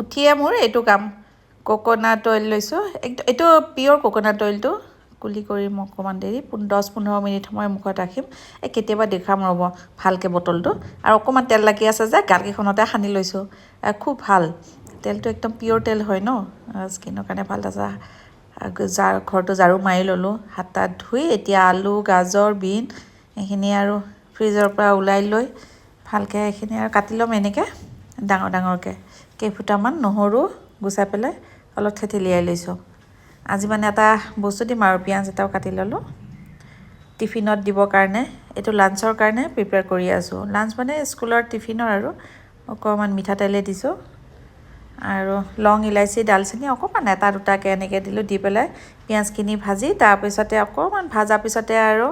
উঠিয়ে মোৰ এইটো কাম। কক'নাট অইল লৈছোঁ। একদম এইটো পিয়'ৰ কক'নাট অইলটো কুলি কৰি মই অকণমান দেৰি দহ পোন্ধৰ মিনিট সময় মুখত ৰাখিম। এই কেতিয়াবা দেখুৱাম ৰ'ব ভালকৈ বটলটো। আৰু অকণমান তেল লাগি আছে যে, গালকেইখনতে সানি লৈছোঁ। খুব ভালো। তেলটো একদম পিয়'ৰ তেল হয় ন? স্কিনৰ কাৰণে ভালো। তাৰপিছত জাৰ, ঘৰটো ঝাৰু মাৰি ল'লোঁ। হাত তাত ধুই এতিয়া আলু, গাজৰ, বিন, এইখিনি আৰু ফ্ৰিজৰ পৰা ওলাই লৈ ভালকৈ এইখিনি আৰু কাটি ল'ম এনেকৈ, ডাঙৰ, ডাঙৰকৈ। কেইফুটামান নহৰু গুচাই পেলাই অলপ থেতেলিয়াই লৈছোঁ। আজি মানে এটা বস্তু দিম আৰু পিঁয়াজ এটাও কাটি ল'লোঁ। টিফিনত দিবৰ কাৰণে এইটো লাঞ্চৰ কাৰণে প্ৰিপেয়াৰ কৰি আছোঁ। লাঞ্চ মানে স্কুলৰ টিফিনৰ আৰু অকণমান মিঠাতেলে দিছোঁ। আৰু লং ইলাচি ডালচেনি অকণমান এটা দুটাকৈ এনেকৈ দিলোঁ দি পেলাই পিঁয়াজখিনি ভাজি তাৰপিছতে অকণমান ভাজা পিছতে আৰু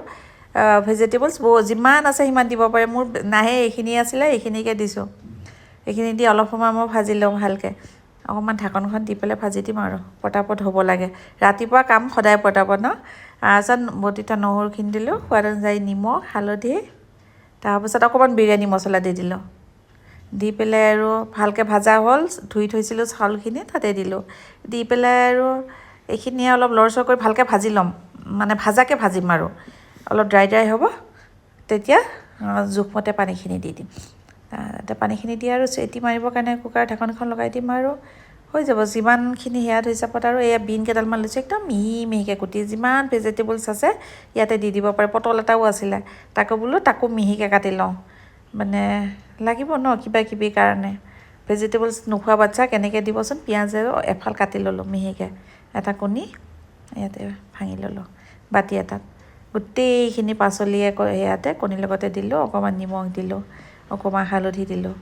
ভেজিটেবলছ যিমান আছে সিমান দিব পাৰে। মোৰ নাহে এইখিনি আছিলে এইখিনিকে দিছোঁ। এইখিনি দি অলপ সময় মই ভাজি লওঁ ভালকৈ। অকণমান ঢাকনখন দি পেলাই ভাজি দিম আৰু। পটাপট হ'ব লাগে। ৰাতিপুৱা কাম সদায় পটাপট ন? তাৰপিছত বটিটা নহৰুখিনি দিলোঁ, সোৱাদ অনুযায়ী নিমখ, হালধি তাৰপিছত অকণমান বিৰিয়ানী মছলা দি দিলোঁ। দি পেলাই আৰু ভালকৈ ভাজা হ'ল, ধুই থৈছিলোঁ চাউলখিনি, তাতে দিলোঁ। দি পেলাই আৰু এইখিনি অলপ লৰচৰ কৰি ভালকৈ ভাজি ল'ম। মানে ভাজাকৈ ভাজিম আৰু। অলপ ড্ৰাই ড্ৰাই হ'ব। তেতিয়া জোখমতে পানীখিনি দি দিম। তাতে পানীখিনি দি আৰু চিটি মাৰিবৰ কাৰণে কুকাৰ ঢাকনখন লগাই দিম আৰু। হৈ যাব যিমানখিনি সেয়াত হিচাপত আৰু এয়া বিন কেইডালমান লৈছোঁ একদম মিহি মিহিকৈ কুটি যিমান ভেজিটেবলছ আছে ইয়াতে দি দিব পাৰে। পটল এটাও আছিলে তাকো বোলো তাকো মিহিকৈ কাটি লওঁ। মানে লাগিব ন কিবা কিবি কাৰণে। ভেজিটেবলছ নোখোৱা বাচ্ছাক এনেকৈ দিবচোন পিঁয়াজেও এফাল কাটি ল'লোঁ মিহিকৈ। এটা কণী ইয়াতে ভাঙি ল'লোঁ বাতি এটাত। গোটেইখিনি পাচলিয়ে সেয়াতে কণীৰ লগতে দিলোঁ অকণমান নিমখ দিলোঁ। অকণমান হালধি দিলোঁ।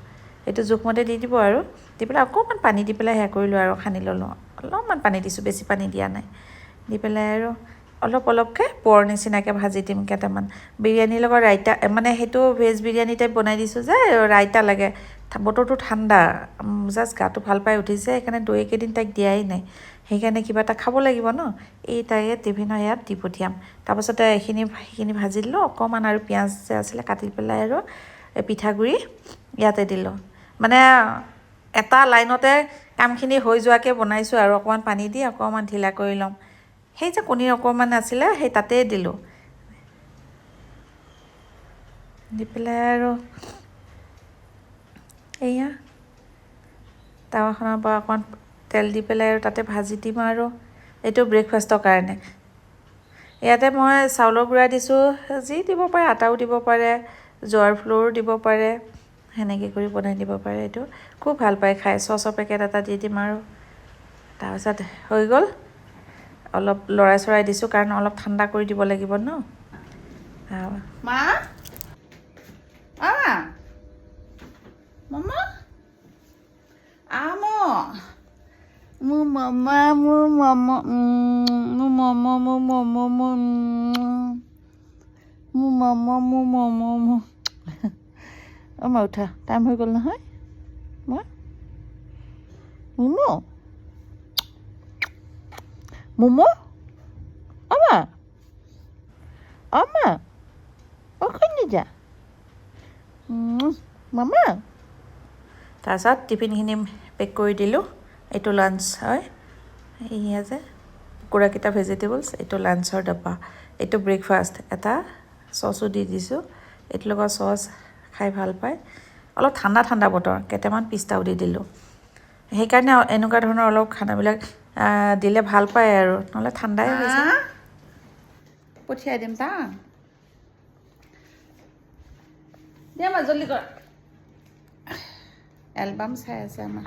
এইটো জোখমতে দি দিব আৰু। দি পেলাই অকণমান পানী দি পেলাই সেয়া কৰিলোঁ আৰু সানি ল'লোঁ। অলপমান পানী দিছোঁ, বেছি পানী দিয়া নাই। দি পেলাই আৰু অলপ অলপকৈ পৰ নিচিনাকৈ ভাজি দিম কেইটামান। বিৰিয়ানীৰ লগত ৰাইতা মানে সেইটো ভেজ বিৰিয়ানী টাইপ বনাই দিছোঁ যে, ৰাইতা লাগে। বতৰটো ঠাণ্ডা। জাষ্ট গাটো ভালো পাই উঠিছে, সেইকাৰণে দৈ কেইদিন তাইক দিয়াই নাই। সেইকাৰণে কিবা এটা খাব লাগিব ন? এই তাইকে টিফিনৰ ইয়াত দি পঠিয়াম। তাৰপাছতে এইখিনি, সেইখিনি ভাজি দিলোঁ। অকণমান আৰু পিঁয়াজ যে আছিলে কাটি পেলাই আৰু পিঠাগুড়ি ইয়াতে দিলোঁ মানে এটা লাইনতে কামখিনি হৈ যোৱাকৈ বনাইছোঁ আৰু অকণমান পানী দি অকণমান ঢিলা কৰি ল'ম। সেই যে কণীৰ অকণমান আছিলে সেই তাতেই দিলোঁ। দি পেলাই আৰু এয়া টাৱাখনৰ পৰা অকণমান তেল দি পেলাই আৰু তাতে ভাজি দিম আৰু এইটো ব্ৰেকফাষ্টৰ কাৰণে। ইয়াতে মই চাউলৰ গুড়া দিছোঁ যি দিব পাৰে আটাও দিব পাৰে। জোৱাৰ ফ্ল'ৰো দিব পাৰে সেনেকৈ কৰি বনাই দিব পাৰে এইটো। খুব ভাল পায় খাই চচৰ পেকেট এটা দি দিম আৰু। তাৰপিছত হৈ গ'ল। অলপ লৰাই চৰাই দিছোঁ কাৰণ অলপ ঠাণ্ডা কৰি দিব লাগিব ন। আহ, মা? আ? মামা? মোৰ মামা মোৰ মামা মোৰ মামা মোৰ মামা মোৰ উম, মোৰ মামা মোৰ মামা মোৰ অ' মা উঠা। টাইম হৈ গ'ল নহয় মা? মমো? মমো? আমা আমা অখনি যা। মামা? তাৰপিছত টিফিনখিনি পেক কৰি দিলোঁ এইটো লাঞ্চ হয়। এয়া যে কুকুৰাকেইটা ভেজিটেবলছ এইটো লাঞ্চৰ ডাব্বা। এইটো ব্ৰেকফাষ্ট এটা। চচো দি দিছোঁ। এইটোৰ লগত চচ খাই ভাল পায়। অলপ ঠাণ্ডা ঠাণ্ডা বতৰ কেইটামান পিস্তাও দি দিলোঁ। সেইকাৰণে এনেকুৱা ধৰণৰ অলপ খানাবিলাক দিলে ভাল পায় আৰু। নহ'লে ঠাণ্ডাই হৈ যায়। মা পঠিয়াই দিম তা। মা জলদি কৰ। এলবাম চাই আছে আমাৰ।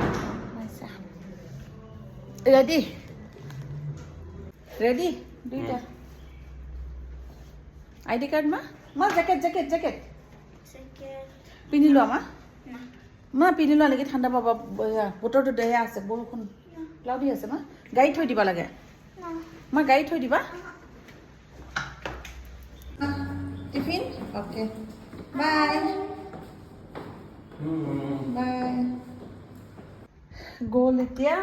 ৰেডি। ৰেডি দুইটা। আই ডি কাৰ্ড মা? মা জেকেট জেকেট জেকেট পিন্ধি লোৱা মা? মা পিন্ধি লোৱা নেকি ঠাণ্ডা পাবা বতৰটো দেয়া আছে বৰষুণ ক্লাউডি আছে মা। গাড়ীত থৈ দিব লাগে। মা গাড়ীত থৈ দিবা। টিফিন? অ'কে। বাই। বাই। গ'ল এতিয়া।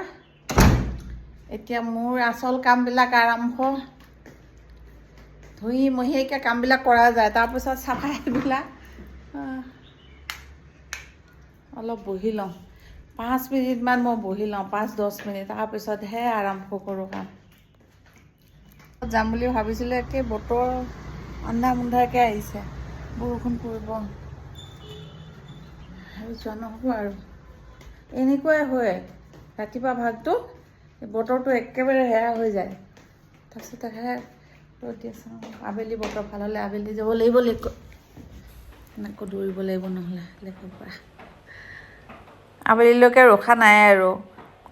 এতিয়া মোৰ আচল কামবিলাক আৰম্ভ। ধুই মহীয়াকৈ কামবিলাক কৰা যায় তাৰপিছত চাফাইবিলাক আহ, অলপ বহি লওঁ। পাঁচ মিনিটমান মই বহি লওঁ পাঁচ দহ মিনিট তাৰপিছতহে আৰম্ভ কৰোঁ কাম। যাম বুলি ভাবিছিলোঁ একে বতৰ আন্ধা মুন্ধাকৈ আহিছে বৰষুণ পৰিব। আৰু যোৱা নহ'ব আৰু। এনেকুৱাই হয় ৰাতিপুৱা ভাগটো বতৰটো একেবাৰে সেয়া হৈ যায়। তাৰপিছতে সেয়া আবেলি বতৰ ভাল হ'লে আবেলি যাব লাগিব লেক আকৌ দৌৰিব লাগিব নহ'লে লেকৰ পৰা। আবেলিলৈকে ৰখা নাই আৰু।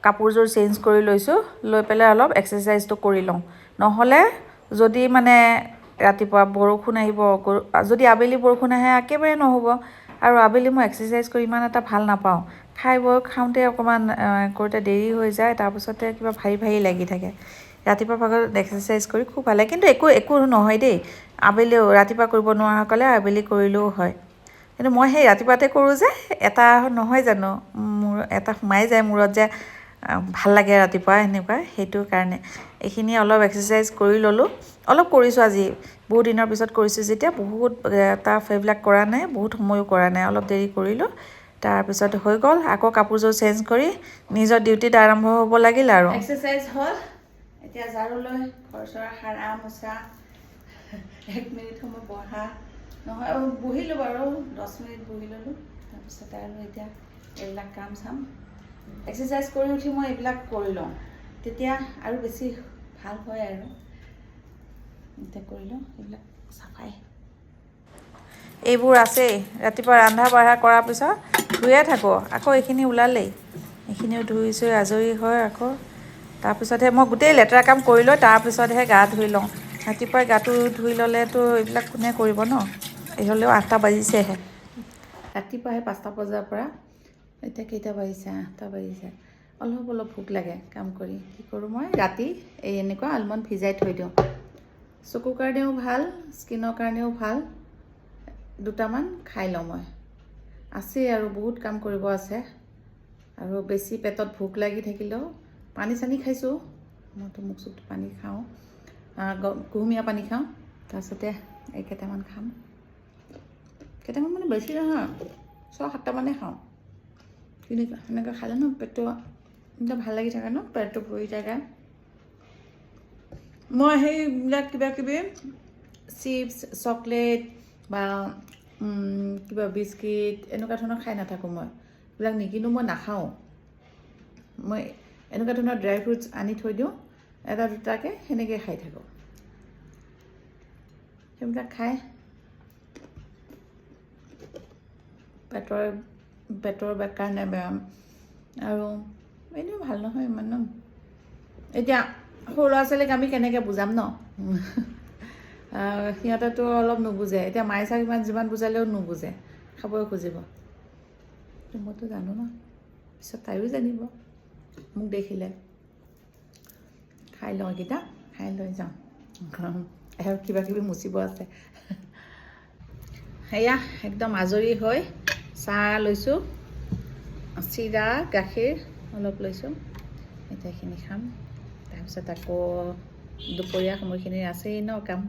কাপোৰযোৰ চেঞ্জ কৰি লৈছোঁ লৈ পেলাই অলপ এক্সাৰচাইজটো কৰি লওঁ। নহ'লে যদি মানে ৰাতিপুৱা বৰষুণ আহিব যদি আবেলি বৰষুণ আহে একেবাৰে নহ'ব। আৰু আবেলি মই এক্সাৰচাইজ কৰি ইমান এটা ভাল নাপাওঁ। খাই বৈ খাওঁতে অকণমান কৰোঁতে দেৰি হৈ যায় তাৰপিছতে কিবা ভাৰী ভাৰী লাগি থাকে। ৰাতিপুৱা ভাগত এক্সাৰচাইজ কৰি খুব ভাল লাগে। কিন্তু একো একো নহয় দেই। আবেলিও ৰাতিপুৱা কৰিব নোৱাৰাসকলে আবেলি কৰিলেও হয়। কিন্তু মই সেই ৰাতিপুৱাতে কৰোঁ যে এটা নহয় জানো মোৰ এটা সোমাই যায় মূৰত যে ভাল লাগে ৰাতিপুৱা সেনেকুৱা সেইটো কাৰণে। এইখিনি অলপ এক্সাৰচাইজ কৰি ল'লোঁ। অলপ কৰিছোঁ আজি। বহুত দিনৰ পিছত কৰিছোঁ যেতিয়া। বহুত টাফ এইবিলাক কৰা নাই বহুত সময়ো কৰা নাই। অলপ দেৰি কৰিলোঁ। তাৰপিছত হৈ গ'ল। আকৌ কাপোৰযোৰ চেঞ্জ কৰি নিজৰ ডিউটিত আৰম্ভ হ'ব লাগিল আৰু। এক্সাৰচাইজ হ'ল। এতিয়া ঝাৰু লৈ ঘৰ চৰ সাৰা মোচা এক মিনিট সময় বহা নহয় বহিলোঁ বাৰু দহ মিনিট বহি ল'লোঁ। তাৰপিছতে আৰু এতিয়া এইবিলাক কাম চাম। এক্সাৰচাইজ কৰি উঠি মই এইবিলাক কৰি লওঁ। তেতিয়া আৰু বেছি ভাল হয় আৰু। এতিয়া কৰি লওঁ এইবিলাক চাফাই। এইবোৰ আছেই। ৰাতিপুৱা ৰন্ধা বঢ়া কৰাৰ পিছত ধুয়ে থাকোঁ। আকৌ এইখিনি ওলালেই। এইখিনিও ধুই চুই আজৰি হয় আকৌ তাৰপিছতহে মই গোটেই লেতেৰা কাম কৰি লৈ তাৰপিছতহে গা ধুই লওঁ। ৰাতিপুৱাই গাটো ধুই ল'লেতো এইবিলাক কোনে কৰিব ন? এই হ'লেও আঠটা বাজিছেহে। ৰাতিপুৱাহে পাঁচটা বজাৰ পৰা এতিয়া কেইটা বাজিছে? আঠটা বাজিছে। অলপ অলপ ভোক লাগে কাম কৰি। কি কৰোঁ মই? ৰাতি এই এনেকুৱা আলমণ্ড ভিজাই থৈ দিওঁ। চকুৰ কাৰণেও ভাল স্কিনৰ কাৰণেও ভাল দুটামান খাই লওঁ মই। আছেই আৰু বহুত কাম কৰিব আছে। আৰু বেছি পেটত ভোক লাগি থাকিলেও পানী চানী খাইছোঁ মইতো মুখ চুখ পানী খাওঁ। কুহুমীয়া পানী খাওঁ। তাৰপিছতে এই কেইটামান খাম। কেইটামান মানে বেছি নহয় ছয় সাতটামানে খাওঁ। কিন্তু সেনেকৈ খালে ন পেটটো একদম ভাল লাগি থাকে ন পেটটো ভৰি থাকে। মই সেইবিলাক কিবা কিবি চিপছ চকলেট বা কিবা বিস্কিট এনেকুৱা ধৰণৰ খাই নাথাকোঁ মই। এইবিলাক নিকিনো মই নাখাওঁ। মই এনেকুৱা ধৰণৰ ড্ৰাই ফ্ৰুটছ আনি থৈ দিওঁ। এটা দুটাকৈ সেনেকৈ খাই থাকোঁ। সেইবিলাক খাই পেটৰ পেটৰ কাৰণে বেয়া। আৰু এনেও ভাল নহয় ইমান ন। এতিয়া সৰু ল'ৰা ছোৱালীক আমি কেনেকৈ বুজাম ন? সিহঁতেতো অলপ নুবুজে। এতিয়া মায়ে চাক ইমান যিমান বুজালেও নুবুজে। খাবই খুজিব। মইতো জানো ন? পিছত তাইও জানিব। মোক দেখিলে। খাই লওঁ এইকেইটা খাই লৈ যাওঁ। আৰু কিবা কিবি মুচিব আছে। সেয়া একদম আজৰি হৈ চাহ লৈছোঁ। চিৰা গাখীৰ অলপ লৈছোঁ। এতিয়া এইখিনি খাম। তাৰপিছত আকৌ দুপৰীয়া সময়খিনিৰ আছেই ন কাম।